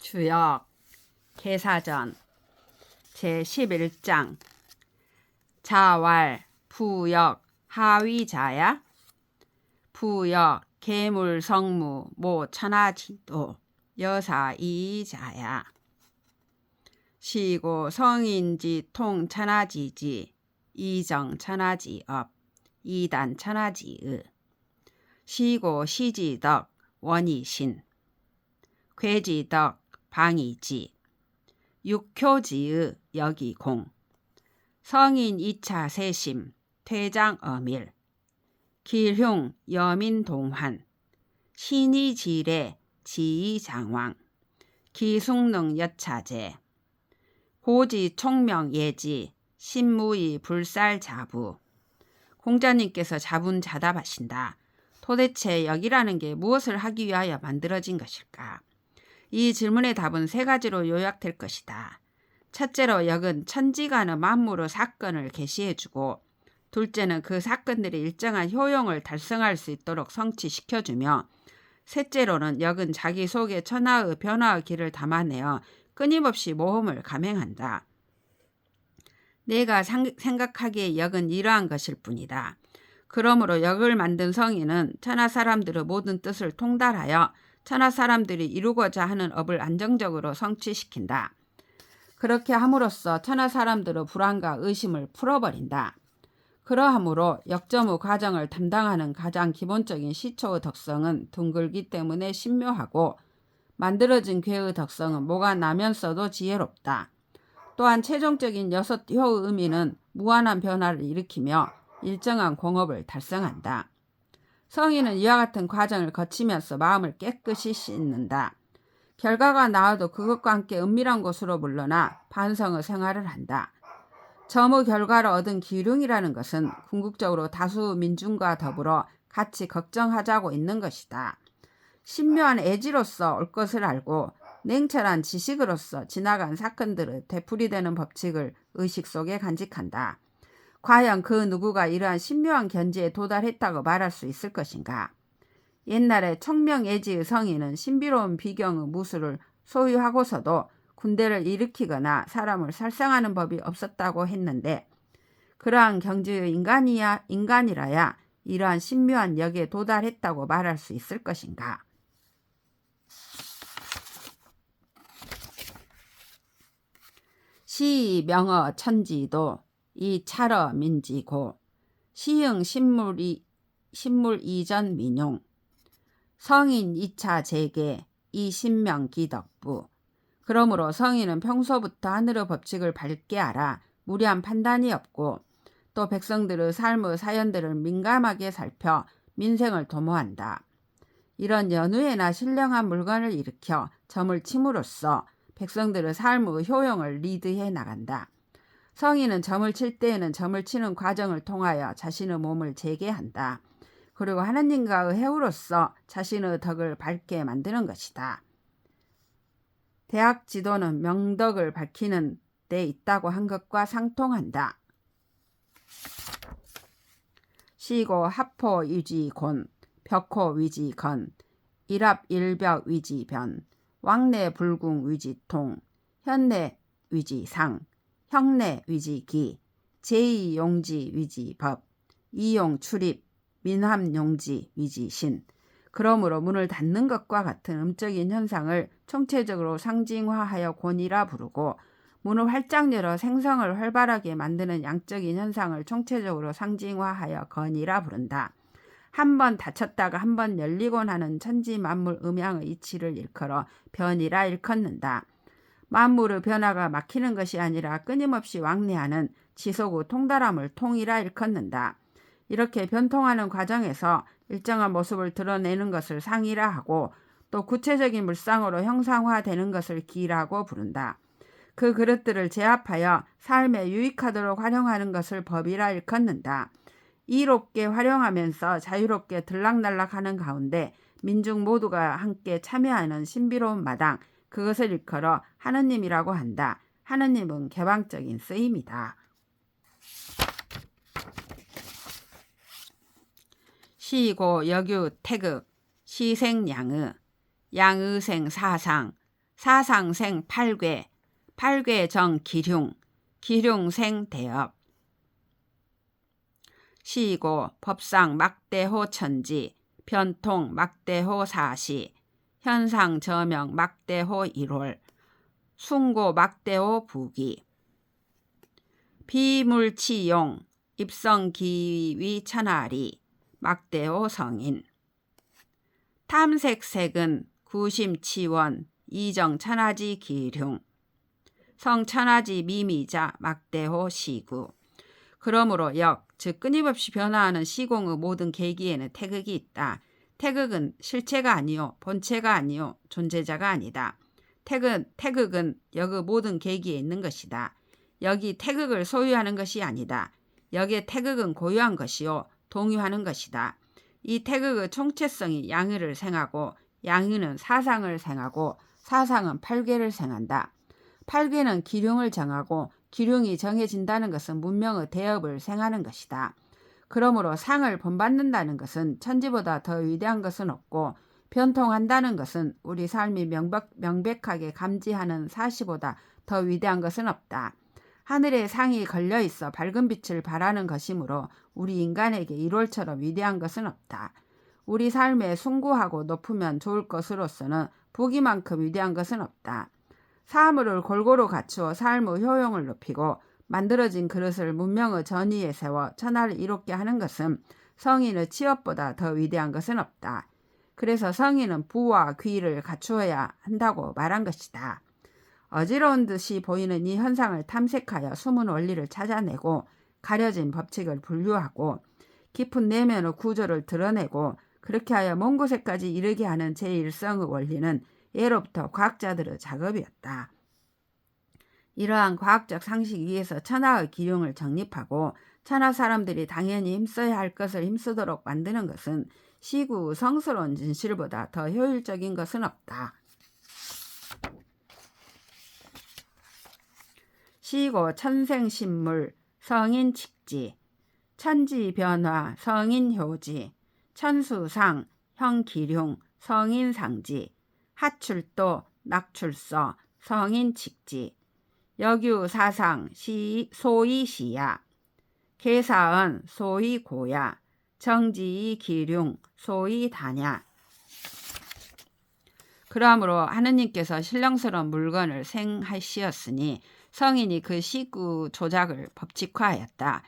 주역 개사전 제11장 자왈 부역 하위자야 부역 계물 성무 모 천하지도 여사 이자야. 시고 성인지 통 천하지지 이정 천하지업 이단 천하지의. 시고 시지덕 원이신. 괴지덕 방이지. 육효지의 여기공. 성인 2차 세심 퇴장 어밀. 길흉 여민동환. 신이지례 지이장왕. 기숙능 여차제. 고지 총명 예지 신무이 불살 자부. 공자님께서 자분 자답하신다. 도대체 역이라는 게 무엇을 하기 위하여 만들어진 것일까? 이 질문의 답은 세 가지로 요약될 것이다. 첫째로 역은 천지간의 만물의 사건을 계시해주고 둘째는 그 사건들이 일정한 효용을 달성할 수 있도록 성취시켜주며 셋째로는 역은 자기 속에 천하의 변화의 길을 담아내어 끊임없이 모험을 감행한다. 내가 상, 생각하기에 역은 이러한 것일 뿐이다. 그러므로 역을 만든 성인은 천하 사람들의 모든 뜻을 통달하여 천하 사람들이 이루고자 하는 업을 안정적으로 성취시킨다. 그렇게 함으로써 천하 사람들의 불안과 의심을 풀어버린다. 그러하므로 역점의 과정을 담당하는 가장 기본적인 시초의 덕성은 둥글기 때문에 신묘하고 만들어진 괴의 덕성은 뭐가 나면서도 지혜롭다. 또한 최종적인 여섯 효의 의미는 무한한 변화를 일으키며 일정한 공업을 달성한다. 성인은 이와 같은 과정을 거치면서 마음을 깨끗이 씻는다. 결과가 나와도 그것과 함께 은밀한 곳으로 물러나 반성의 생활을 한다. 점의 결과를 얻은 기륭이라는 것은 궁극적으로 다수 민중과 더불어 같이 걱정하자고 있는 것이다. 신묘한 애지로서 올 것을 알고 냉철한 지식으로서 지나간 사건들을 되풀이되는 법칙을 의식 속에 간직한다. 과연 그 누구가 이러한 신묘한 견지에 도달했다고 말할 수 있을 것인가? 옛날에 청명예지의 성인은 신비로운 비경의 무술을 소유하고서도 군대를 일으키거나 사람을 살상하는 법이 없었다고 했는데 그러한 경지의 인간이야 인간이라야 이러한 신묘한 역에 도달했다고 말할 수 있을 것인가? 시 명어 천지도 이 차러 민지고 시흥 신물이 신물 이전 민용 성인 2차 재계 이 신명 기 덕부 그러므로 성인은 평소부터 하늘의 법칙을 밝게 알아 무리한 판단이 없고 또 백성들의 삶의 사연들을 민감하게 살펴 민생을 도모한다. 이런 연후에나 신령한 물건을 일으켜 점을 침으로써 백성들의 삶의 효용을 리드해 나간다. 성인은 점을 칠 때에는 점을 치는 과정을 통하여 자신의 몸을 재개한다. 그리고 하나님과의 해우로서 자신의 덕을 밝게 만드는 것이다. 대학 지도는 명덕을 밝히는 데 있다고 한 것과 상통한다. 시고 합포 유지곤 벽호 위지건 일합 일벽 위지변 왕래 불궁 위지통 현내 위지상 형내 위지기 제2용지 위지법 이용 출입 민함 용지 위지신 그러므로 문을 닫는 것과 같은 음적인 현상을 총체적으로 상징화하여 권이라 부르고 문을 활짝 열어 생성을 활발하게 만드는 양적인 현상을 총체적으로 상징화하여 건이라 부른다. 한 번 닫혔다가 한 번 열리곤 하는 천지 만물 음양의 이치를 일컬어 변이라 일컫는다. 만물의 변화가 막히는 것이 아니라 끊임없이 왕래하는 지속의 통달함을 통이라 일컫는다. 이렇게 변통하는 과정에서 일정한 모습을 드러내는 것을 상이라 하고 또 구체적인 물상으로 형상화되는 것을 기라고 부른다. 그 그릇들을 제압하여 삶에 유익하도록 활용하는 것을 법이라 일컫는다. 이롭게 활용하면서 자유롭게 들락날락하는 가운데 민중 모두가 함께 참여하는 신비로운 마당 그것을 일컬어 하느님이라고 한다. 하느님은 개방적인 쓰임이다. 시고 여규 태극 시생 양의 양의생 사상 사상생 팔괴, 팔괴정 기륭, 기륭생 대업. 시고 법상 막대호 천지, 변통 막대호 사시, 현상 저명 막대호 일월, 숭고 막대호 부기. 비물치용, 입성기위 천하리, 막대호 성인. 탐색색은 구심치원, 이정천하지 기룡. 성천하지 미미자 막대호 시구. 그러므로 역, 즉 끊임없이 변화하는 시공의 모든 계기에는 태극이 있다. 태극은 실체가 아니요, 본체가 아니요, 존재자가 아니다. 태극, 태극은 역의 모든 계기에 있는 것이다. 여기 태극을 소유하는 것이 아니다. 여기에 태극은 고유한 것이요 동유하는 것이다. 이 태극의 총체성이 양의를 생하고 양의는 사상을 생하고 사상은 팔괴를 생한다. 팔괴는 기룡을 정하고 기룡이 정해진다는 것은 문명의 대업을 생하는 것이다. 그러므로 상을 본받는다는 것은 천지보다 더 위대한 것은 없고 변통한다는 것은 우리 삶이 명백, 명백하게 감지하는 사시보다 더 위대한 것은 없다. 하늘에 상이 걸려 있어 밝은 빛을 발하는 것이므로 우리 인간에게 1월처럼 위대한 것은 없다. 우리 삶에 숭고하고 높으면 좋을 것으로서는 보기만큼 위대한 것은 없다. 사물을 골고루 갖추어 삶의 효용을 높이고 만들어진 그릇을 문명의 전위에 세워 천하를 이롭게 하는 것은 성인의 취업보다 더 위대한 것은 없다. 그래서 성인은 부와 귀를 갖추어야 한다고 말한 것이다. 어지러운 듯이 보이는 이 현상을 탐색하여 숨은 원리를 찾아내고 가려진 법칙을 분류하고 깊은 내면의 구조를 드러내고 그렇게 하여 먼 곳에까지 이르게 하는 제1성의 원리는 예로부터 과학자들의 작업이었다. 이러한 과학적 상식 위에서 천하의 기룡을 정립하고 천하 사람들이 당연히 힘써야 할 것을 힘쓰도록 만드는 것은 시구 성스러운 진실보다 더 효율적인 것은 없다. 시고 천생신물 성인 칙지 천지 변화 성인 효지 천수상 형기룡 성인 상지 하출도 낙출서 성인 칙지 여규 사상 시 소위 시야 계사은 소위 고야 정지이 기륭 소위 다냐 그러므로 하느님께서 신령스러운 물건을 생하시었으니 성인이 그 시구 조작을 법칙화하였다.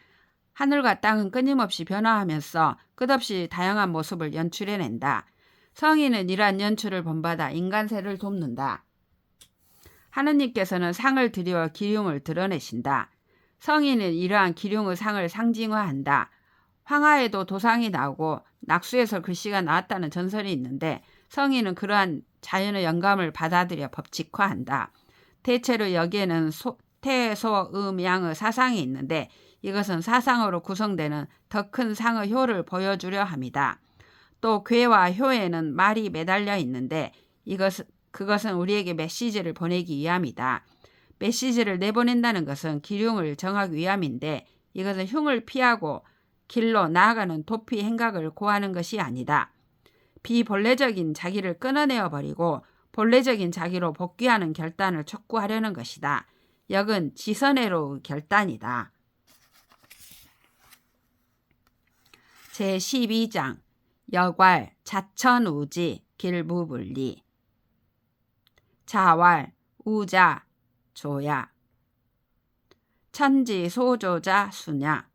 하늘과 땅은 끊임없이 변화하면서 끝없이 다양한 모습을 연출해낸다. 성인은 이러한 연출을 본받아 인간세를 돕는다. 하느님께서는 상을 들여 기륭을 드러내신다. 성인은 이러한 기륭의 상을 상징화한다. 황하에도 도상이 나오고 낙수에서 글씨가 나왔다는 전설이 있는데 성인은 그러한 자연의 영감을 받아들여 법칙화한다. 대체로 여기에는 소, 태, 소, 음, 양의 사상이 있는데 이것은 사상으로 구성되는 더 큰 상의 효를 보여주려 합니다. 또 괴와 효에는 말이 매달려 있는데 이것 그것은 우리에게 메시지를 보내기 위함이다. 메시지를 내보낸다는 것은 기륭을 정하기 위함인데 이것은 흉을 피하고 길로 나아가는 도피 행각을 고하는 것이 아니다. 비본래적인 자기를 끊어내어 버리고 본래적인 자기로 복귀하는 결단을 촉구하려는 것이다. 역은 지선애로 결단이다. 제12장 여괄 자천우지 길무분리 자왈 우자 조야 천지 소조자 수냐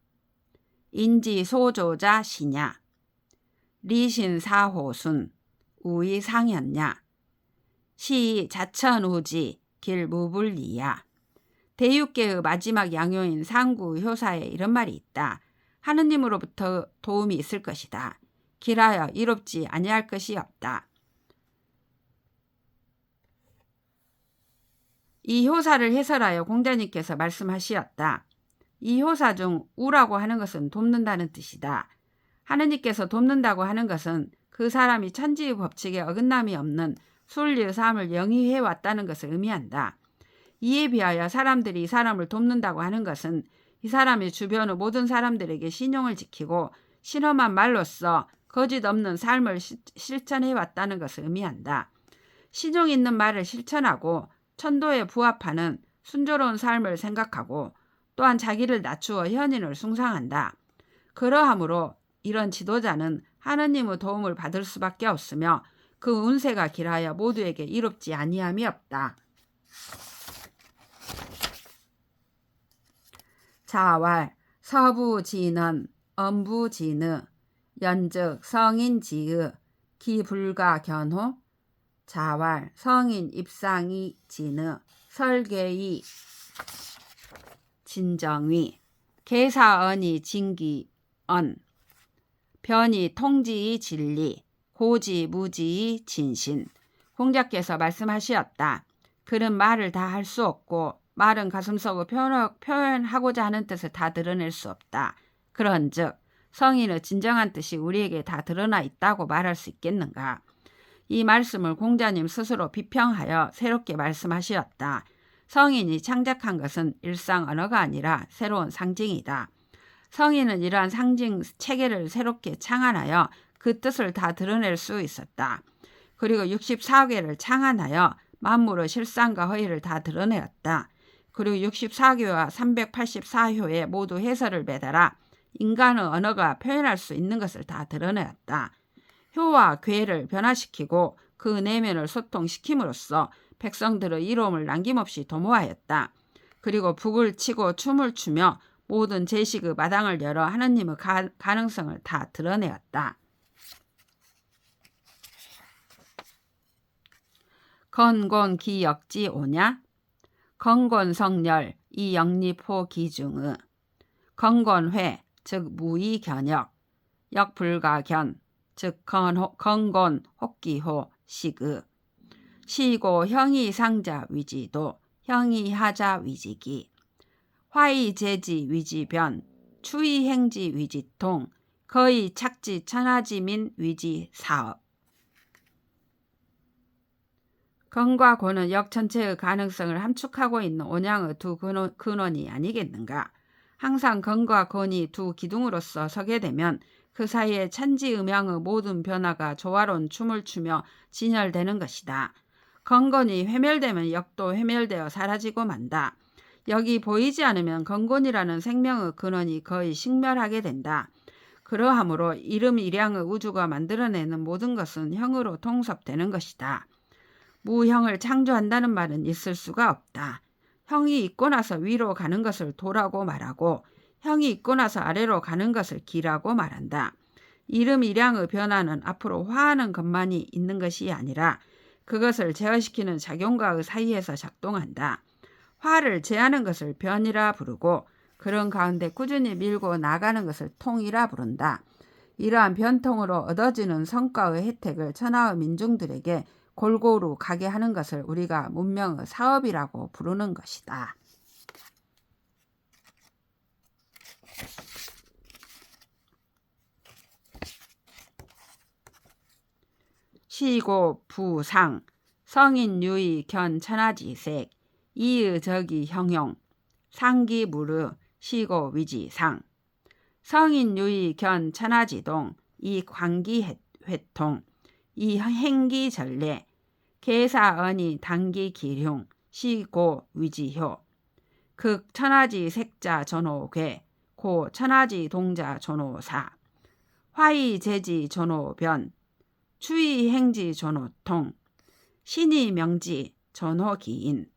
인지 소조자 시냐 리신사호순 우이상현냐 시 자천우지 길무불리야. 대육계의 마지막 양요인 상구 효사에 이런 말이 있다. 하느님으로부터 도움이 있을 것이다. 길하여 이롭지 아니할 것이 없다. 이 효사를 해설하여 공자님께서 말씀하시었다. 이 효사 중 우라고 하는 것은 돕는다는 뜻이다. 하느님께서 돕는다고 하는 것은 그 사람이 천지의 법칙에 어긋남이 없는 순리의 삶을 영위해 왔다는 것을 의미한다. 이에 비하여 사람들이 이 사람을 돕는다고 하는 것은 이 사람이 주변의 모든 사람들에게 신용을 지키고 신험한 말로써 거짓 없는 삶을 실천해 왔다는 것을 의미한다. 신용 있는 말을 실천하고 천도에 부합하는 순조로운 삶을 생각하고 또한 자기를 낮추어 현인을 숭상한다. 그러하므로 이런 지도자는 하느님의 도움을 받을 수밖에 없으며 그 운세가 길하여 모두에게 이롭지 아니함이 없다. 자왈 서부지는 엄부지느 연즉 성인지의 기불가 견호 자왈 성인 입상이 진의 설계이 진정위 계사언이 진기언 변이 통지의 진리 고지 무지의 진신 공자께서 말씀하시었다. 글은 말을 다 할 수 없고 말은 가슴속을 표현하고자 하는 뜻을 다 드러낼 수 없다. 그런즉 성인의 진정한 뜻이 우리에게 다 드러나 있다고 말할 수 있겠는가? 이 말씀을 공자님 스스로 비평하여 새롭게 말씀하시었다. 성인이 창작한 것은 일상 언어가 아니라 새로운 상징이다. 성인은 이러한 상징 체계를 새롭게 창안하여 그 뜻을 다 드러낼 수 있었다. 그리고 64개를 창안하여 만물의 실상과 허위를 다 드러내었다. 그리고 64교와 384효에 모두 해설을 매달아 인간의 언어가 표현할 수 있는 것을 다 드러내었다. 효와 괴를 변화시키고 그 내면을 소통시킴으로써 백성들의 이로움을 남김없이 도모하였다. 그리고 북을 치고 춤을 추며 모든 제식의 마당을 열어 하느님의 가, 가능성을 다 드러내었다. 건곤 기역지 오냐? 건곤성열 이영리포 기중의 건곤회 즉 무의견역 역불가견 즉 건곤 혹기호 시그. 시고 형이 상자 위지도 형이 하자 위지기. 화이 제지 위지변 추이 행지 위지통 거의 착지 천하지민 위지 사업. 건과 고는 역 전체의 가능성을 함축하고 있는 온양의 두 근원, 근원이 아니겠는가. 항상 건과 건이 두 기둥으로서 서게 되면 그 사이에 천지음양의 모든 변화가 조화로운 춤을 추며 진열되는 것이다. 건건이 회멸되면 역도 회멸되어 사라지고 만다. 여기 보이지 않으면 건곤이라는 생명의 근원이 거의 식멸하게 된다. 그러하므로 이름 일양의 우주가 만들어내는 모든 것은 형으로 통섭되는 것이다. 무형을 창조한다는 말은 있을 수가 없다. 형이 있고 나서 위로 가는 것을 도라고 말하고 형이 있고 나서 아래로 가는 것을 기라고 말한다. 이름 이량의 변화는 앞으로 화하는 것만이 있는 것이 아니라 그것을 제어시키는 작용과의 사이에서 작동한다. 화를 제하는 것을 변이라 부르고 그런 가운데 꾸준히 밀고 나가는 것을 통이라 부른다. 이러한 변통으로 얻어지는 성과의 혜택을 천하의 민중들에게 골고루 가게 하는 것을 우리가 문명의 사업이라고 부르는 것이다. 시고 부상 성인 유의 견 천하지색 이의 적이 형용 상기 무르 시고 위지상. 성인 유의 견 천하지동 이 관기 회통 이 행기 전례 계사언이 단기 기흉 시고 위지효. 극 천하지 색자 전호괴 고 천하지 동자 전호사. 화이 제지 전호변 추이 행지 전호통 신이 명지 전호기인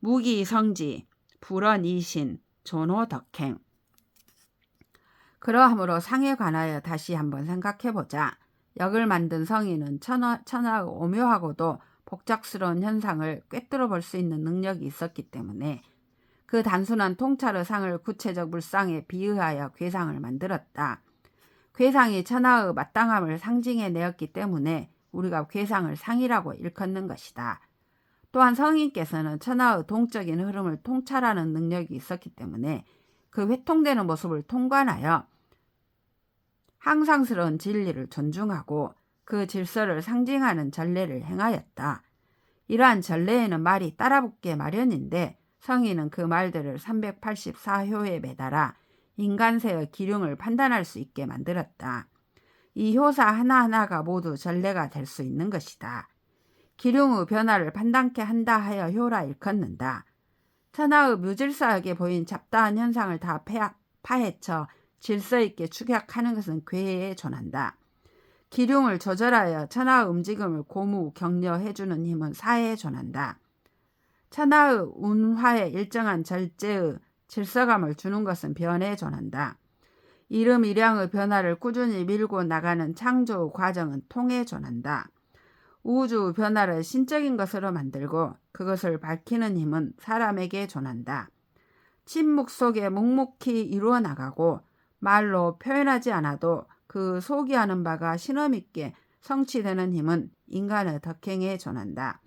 무기 성지 불언 이신 전호덕행 그러하므로 상에 관하여 다시 한번 생각해 보자. 역을 만든 성인은 천하, 천하 오묘하고도 복잡스러운 현상을 꿰뚫어 볼 수 있는 능력이 있었기 때문에 그 단순한 통찰의 상을 구체적 물상에 비의하여 괴상을 만들었다. 괴상이 천하의 마땅함을 상징해 내었기 때문에 우리가 괴상을 상이라고 일컫는 것이다. 또한 성인께서는 천하의 동적인 흐름을 통찰하는 능력이 있었기 때문에 그 회통되는 모습을 통관하여 항상스러운 진리를 존중하고 그 질서를 상징하는 전례를 행하였다. 이러한 전례에는 말이 따라붙게 마련인데 성인은 그 말들을 384효에 매달아 인간세의 기륭을 판단할 수 있게 만들었다. 이 효사 하나하나가 모두 전례가 될 수 있는 것이다. 기륭의 변화를 판단케 한다 하여 효라 일컫는다. 천하의 묘질서하게 보인 잡다한 현상을 다 파헤쳐 질서 있게 추격하는 것은 괴에 존한다. 기륭을 조절하여 천하의 움직임을 고무 격려해주는 힘은 사에 존한다. 천하의 운화에 일정한 절제의 질서감을 주는 것은 변에 존한다. 이름 이량의 변화를 꾸준히 밀고 나가는 창조 과정은 통에 존한다. 우주 변화를 신적인 것으로 만들고 그것을 밝히는 힘은 사람에게 존한다. 침묵 속에 묵묵히 이루어 나가고 말로 표현하지 않아도 그 소기하는 바가 신험 있게 성취되는 힘은 인간의 덕행에 존한다.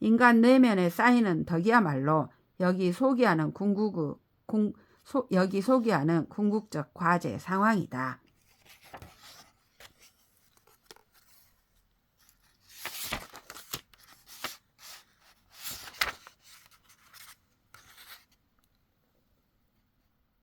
인간 내면에 쌓이는 덕이야말로 여기 소기하는 궁극의 궁, 소, 여기 소기하는 궁극적 과제 상황이다.